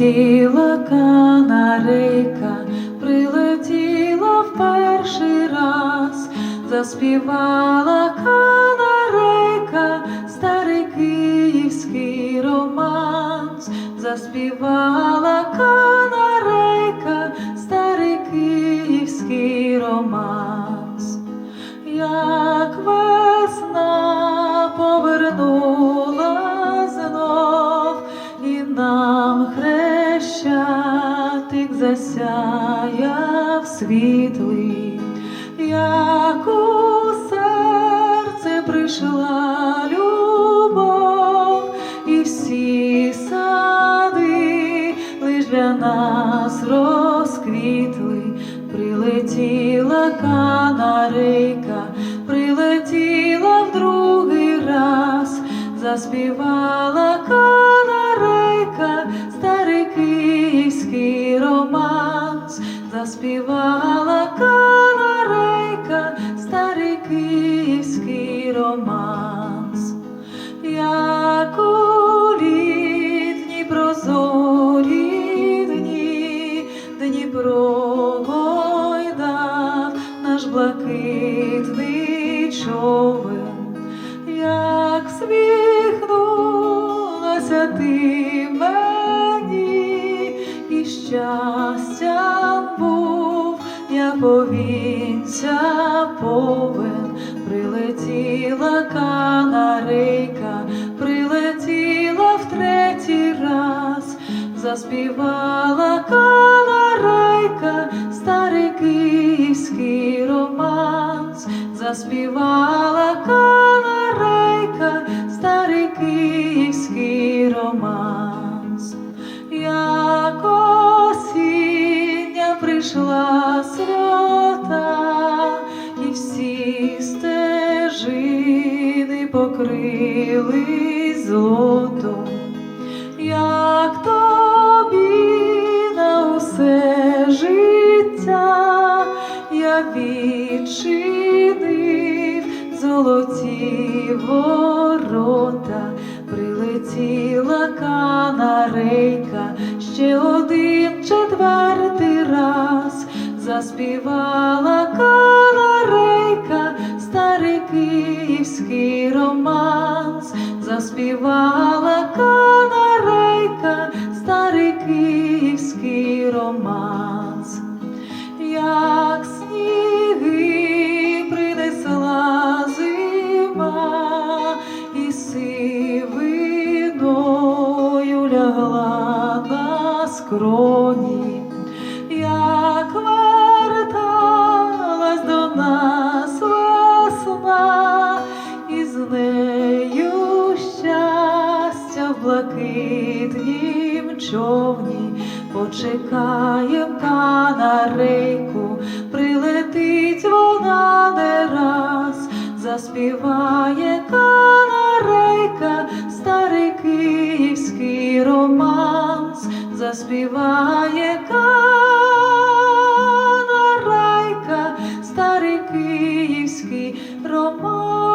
Прилетіла канарейка, прилетіла в перший раз, заспівала канарейка, старий київський романс, заспівала канарейка, старий київський романс. Засяяв світлий, як у серце прийшла любов, і всі сади лиш для нас розквітли, прилетіла канарейка, прилетіла в другий раз, заспівала романс, заспівала канарейка, старий київський романс. Як у літні прозорі дні Дніпро гойдав наш блакитний човен, як сміхнулася ти мені, і щастям був я повінця повен, прилетіла канарейка, прилетіла в третій раз, заспівала канарейка, старий київський романс, заспівала канарейка, старий київський романс. Як осіння прийшла покрили злотом, як тобі на усе життя. Я відчинив золоті ворота, прилетіла канарейка, ще один четвертий раз заспівала київський романс, заспівала канарейка, старий київський романс. Як сніги принесла зима, і сивиною лягла на скроні, човні, почекаєм канарейку, прилетить вона не раз, заспіває канарейка, старий київський романс, заспіває канарейка, старий київський романс.